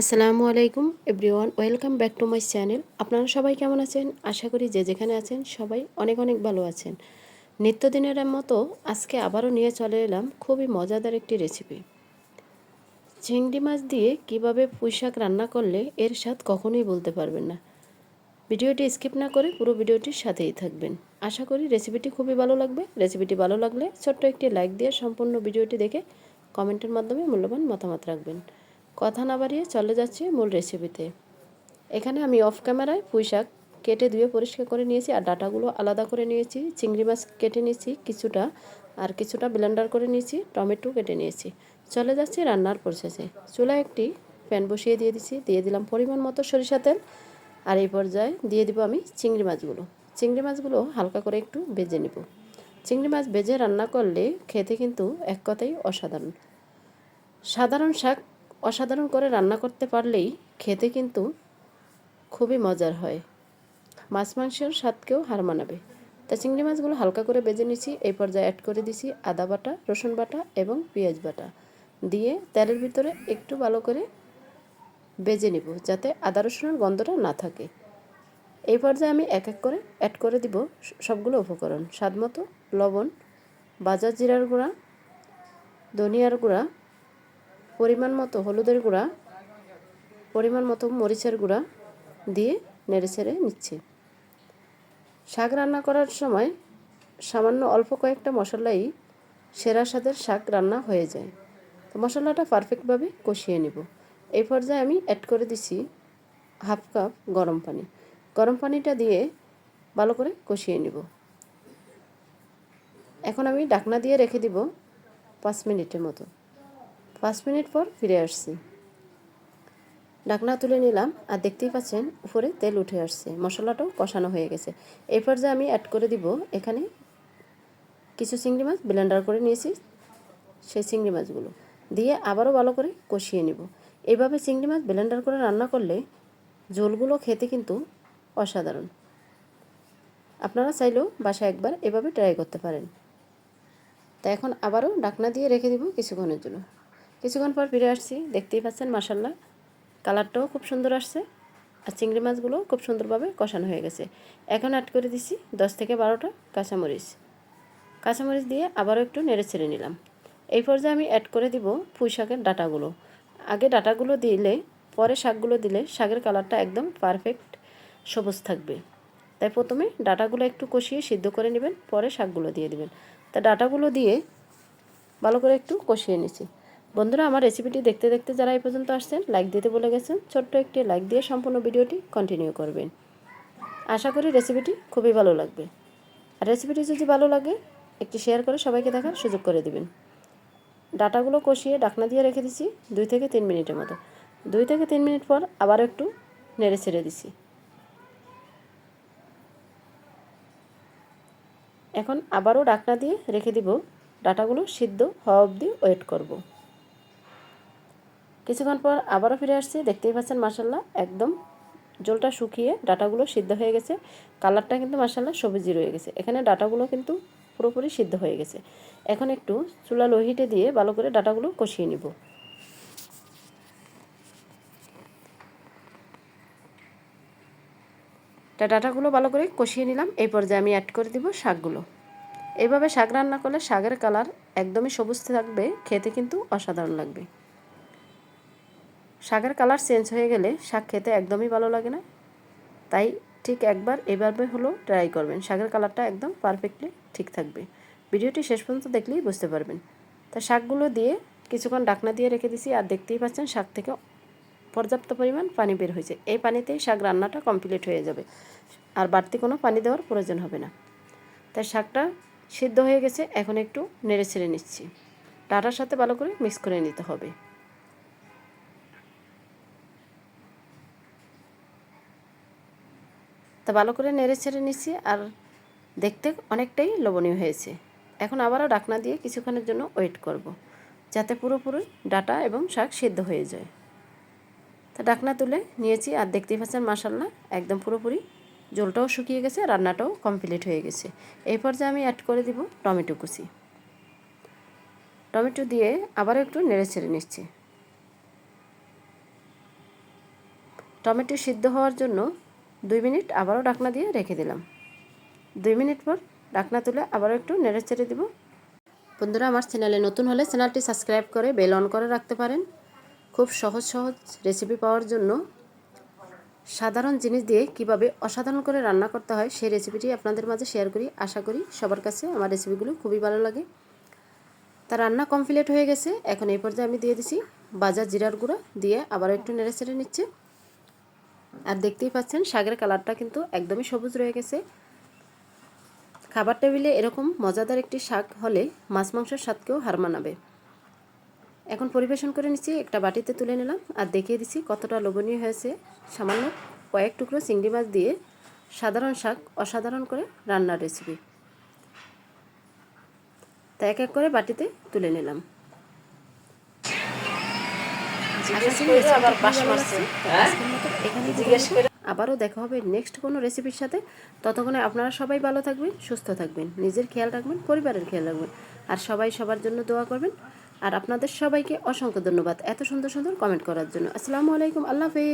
আসসালামু আলাইকুম, everyone, welcome back to my channel. আপনারা সবাই কেমন আছেন? আশা করি যে যেখানে আছেন সবাই অনেক অনেক ভালো আছেন। নিত্যদিনের মতো আজকে আবারও নিয়ে চলে এলাম খুবই মজাদার একটি রেসিপি চিংড়ি মাছ দিয়ে কীভাবে পুঁইশাক রান্না করলে এর স্বাদ কখনোই বলতে পারবেন না। ভিডিওটি স্কিপ না করে পুরো ভিডিওটির সাথেই থাকবেন। আশা করি রেসিপিটি খুবই ভালো লাগবে। রেসিপিটি ভালো লাগলে ছোট্ট একটি লাইক দিয়ে সম্পূর্ণ ভিডিওটি দেখে কমেন্টের মাধ্যমে মূল্যবান মতামত রাখবেন। কথা না বাড়িয়ে চলে যাচ্ছি মূল রেসিপিতে এখানে আমি অফ ক্যামেরায় পুঁই শাক কেটে ধুয়ে পরিষ্কার করে নিয়েছি আর ডাটাগুলো আলাদা করে নিয়েছি। চিংড়ি মাছ কেটে নিয়েছি কিছুটা আর কিছুটা ব্লেন্ডার করে নিয়েছি, টমেটো কেটে নিয়েছি। চলে যাচ্ছি রান্নার প্রসেসে চুলায় একটি প্যান বসিয়ে দিয়ে দিচ্ছি, দিয়ে দিলাম পরিমাণ মতো সরিষা তেল। আর এই পর্যায়ে দিয়ে দিব আমি চিংড়ি মাছগুলো। চিংড়ি মাছগুলো হালকা করে একটু ভেজে নেব। চিংড়ি মাছ ভেজে রান্না করলে খেতে কিন্তু এক কথাই অসাধারণ। সাধারণ শাক অসাধারণ করে রান্না করতে পারলেই খেতে কিন্তু খুবই মজার হয়। মাছ মাংসের স্বাদকেও হার মানাবে। তা চিংড়ি মাছগুলো হালকা করে বেজে নিছি এই পর্যায়ে অ্যাড করে দিছি আদা বাটা, রসুন বাটা এবং পেঁয়াজ বাটা। দিয়ে তেলের ভিতরে একটু ভালো করে বেজে নিব যাতে আদা রসুনের গন্ধটা না থাকে। এই পর্যায়ে আমি এক এক করে অ্যাড করে দিব সবগুলো উপকরণ। স্বাদ মতো লবণ, বাজার জিরার গুঁড়া, ধনিয়ার গুঁড়া পরিমাণ মতো হলুদের গুঁড়া, পরিমাণ মতো মরিচের গুঁড়া দিয়ে নেড়ে ছেড়ে নিচ্ছি। শাক রান্না করার সময় সামান্য অল্প কয়েকটা মশলাই, সেরা স্বাদের শাক রান্না হয়ে যায়। তো মশলাটা পারফেক্টভাবে কষিয়ে নিব। এই পর্যায়ে আমি অ্যাড করে দিছি হাফ কাপ গরম পানি। গরম পানিটা দিয়ে ভালো করে কষিয়ে নিব। এখন আমি ডাকনা দিয়ে রেখে দিব পাঁচ মিনিটের মতো। পাঁচ মিনিট পর ফিরে আসছি। ঢাকনা তুলে নিলাম আর দেখতেই পাচ্ছেন উপরে তেল উঠে আসছে। মশলাটাও কষানো হয়ে গেছে। এই পর্যায়ে আমি অ্যাড করে দিব এখানে কিছু চিংড়ি মাছ ব্লেন্ডার করে নিয়েছি সেই চিংড়ি মাছগুলো। দিয়ে আবারও ভালো করে কষিয়ে নিব। এইভাবে চিংড়ি মাছ ব্লেন্ডার করে রান্না করলে ঝোলগুলো খেতে কিন্তু অসাধারণ। আপনারা চাইলেও বাসায় একবার এভাবে ট্রাই করতে পারেন। তা এখন আবারও ডাকনা দিয়ে রেখে দিব কিছুক্ষণের জন্য। কিছুক্ষণ পর ফিরে আসছি, দেখতেই পাচ্ছেন মাসাল্লাহ কালারটাও খুব সুন্দর আসছে আর চিংড়ি মাছগুলো খুব সুন্দরভাবে কষানো হয়ে গেছে। এখন অ্যাড করে দিছি দশ থেকে বারোটা কাঁচামরিচ। কাঁচামরিচ দিয়ে আবারও একটু নেড়ে ছেড়ে নিলাম। এই পর্যায়ে আমি অ্যাড করে দিব পুঁই শাকের ডাটাগুলো। আগে ডাটাগুলো দিলে, পরে শাকগুলো দিলে শাকের কালারটা একদম পারফেক্ট সবুজ থাকবে। তাই প্রথমে ডাটাগুলো একটু কষিয়ে সিদ্ধ করে নেবেন, পরে শাকগুলো দিয়ে দিবেন। তা ডাটাগুলো দিয়ে ভালো করে একটু কষিয়ে নিছি বন্ধুরা, আমার রেসিপিটি দেখতে দেখতে যারা এই পর্যন্ত আসছেন লাইক দিতে বলে গেছেন, ছোট্ট একটি লাইক দিয়ে সম্পূর্ণ ভিডিওটি কন্টিনিউ করবেন। আশা করি রেসিপিটি খুবই ভালো লাগবে। আর রেসিপিটি যদি ভালো লাগে, একটি শেয়ার করে সবাইকে দেখার সুযোগ করে দিবেন। ডাটাগুলো কষিয়ে ডাকনা দিয়ে রেখে দিছি দুই থেকে তিন মিনিটের মতো। দুই থেকে তিন মিনিট পর আবার একটু নেড়ে ছেড়ে দিছি। এখন আবারও ডাকনা দিয়ে রেখে দিব। ডাটাগুলো সিদ্ধ হওয়া অবধি ওয়েট করব। কিছুক্ষণ পর আবারও ফিরে আসছি। দেখতেই পাচ্ছেন মাসাল্লাহ একদম জলটা শুকিয়ে ডাটাগুলো সিদ্ধ হয়ে গেছে। কালারটা কিন্তু মাসাল্লাহ সবুজি রয়ে গেছে। এখানে ডাটাগুলো কিন্তু পুরোপুরি সিদ্ধ হয়ে গেছে। এখন একটু চুলা লোহিটে দিয়ে ভালো করে ডাটাগুলো কষিয়ে নিব। তা ডাটাগুলো ভালো করে কষিয়ে নিলাম। এই পর্যায়ে আমি অ্যাড করে দিব শাকগুলো। এইভাবে শাক রান্না করলে শাকের কালার একদমই সবুজ থাকবে, খেতে কিন্তু অসাধারণ লাগবে। শাকের কালার চেঞ্জ হয়ে গেলে শাক খেতে একদমই ভালো লাগে না। তাই ঠিক একবার, এভাবে হলো ট্রাই করবেন। শাকের কালারটা একদম পারফেক্টলি ঠিক থাকবে। ভিডিওটি শেষ পর্যন্ত দেখলেই বুঝতে পারবেন। তা শাকগুলো দিয়ে কিছুক্ষণ ডাকনা দিয়ে রেখে দিছি আর দেখতেই পাচ্ছেন শাক থেকে পর্যাপ্ত পরিমাণ পানি বের হয়েছে। এই পানিতেই শাক রান্নাটা কমপ্লিট হয়ে যাবে। আর বাড়তি কোনো পানি দেওয়ার প্রয়োজন হবে না। তাই শাকটা সিদ্ধ হয়ে গেছে, এখন একটু নেড়ে ছেড়ে নিচ্ছি। ডাটার সাথে ভালো করে মিক্স করে নিতে হবে। তা ভালো করে নেড়ে ছেড়ে নিচ্ছি আর দেখতে অনেকটাই লোভনীয় হয়েছে। এখন আবারও ডাকনা দিয়ে কিছুক্ষণের জন্য ওয়েট করব। যাতে পুরোপুরি ডাটা এবং শাক সিদ্ধ হয়ে যায়। তা ডাকনা তুলে নিয়েছি আর দেখতেই পাচ্ছেন মাসাল্লাহ একদম পুরোপুরি জলটাও শুকিয়ে গেছে, রান্নাটাও কমপ্লিট হয়ে গেছে। এই পর্যায়ে আমি অ্যাড করে দিব টমেটো কুচি। টমেটো দিয়ে আবারও একটু নেড়ে ছেড়ে নিচ্ছি। টমেটো সিদ্ধ হওয়ার জন্য দুই মিনিট আবারও ডাকনা দিয়ে রেখে দিলাম। দুই মিনিট পর ডাকনা তুলে আবারও একটু নেড়ে চেড়ে দিব। বন্ধুরা, আমার চ্যানেলে নতুন হলে চ্যানেলটি সাবস্ক্রাইব করে বেল অন করে রাখতে পারেন। খুব সহজ সহজ রেসিপি পাওয়ার জন্য সাধারণ জিনিস দিয়ে কীভাবে অসাধারণ করে রান্না করতে হয় সেই রেসিপিটি আপনাদের মাঝে শেয়ার করি। আশা করি সবার কাছে আমার রেসিপিগুলো খুবই ভালো লাগে। তা রান্না কমপ্লিট হয়ে গেছে। এখন এই পর্যায়ে আমি দিয়ে দিছি বাজার জিরার গুঁড়া। দিয়ে আবার একটু নেড়ে চেড়ে নিচ্ছে। আর দেখতেই পাচ্ছেন, শাকের কালারটা কিন্তু একদমই সবুজ রয়ে গেছে। খাবার টেবিলে এরকম মজাদার একটি শাক হলে মাছ মাংসের স্বাদকেও হার মানাবে। এখন পরিবেশন করে নিচ্ছি, একটা বাটিতে তুলে নিলাম আর দেখিয়ে দিচ্ছি কতটা লোভনীয় হয়েছে। সামান্য কয়েক টুকরো চিংড়ি মাছ দিয়ে সাধারণ শাক অসাধারণ করে রান্নার রেসিপি তা এক এক করে বাটিতে তুলে নিলাম। নিলাম। আবারও দেখা হবে নেক্সট কোনো রেসিপির সাথে। ততক্ষণে আপনারা সবাই ভালো থাকবেন, সুস্থ থাকবেন, নিজের খেয়াল রাখবেন, পরিবারের খেয়াল রাখবেন। আর সবাই সবার জন্য দোয়া করবেন। আর আপনাদের সবাইকে অসংখ্য ধন্যবাদ এত সুন্দর সুন্দর কমেন্ট করার জন্য। আসসালামু আলাইকুম, আল্লাহ হাফেজ।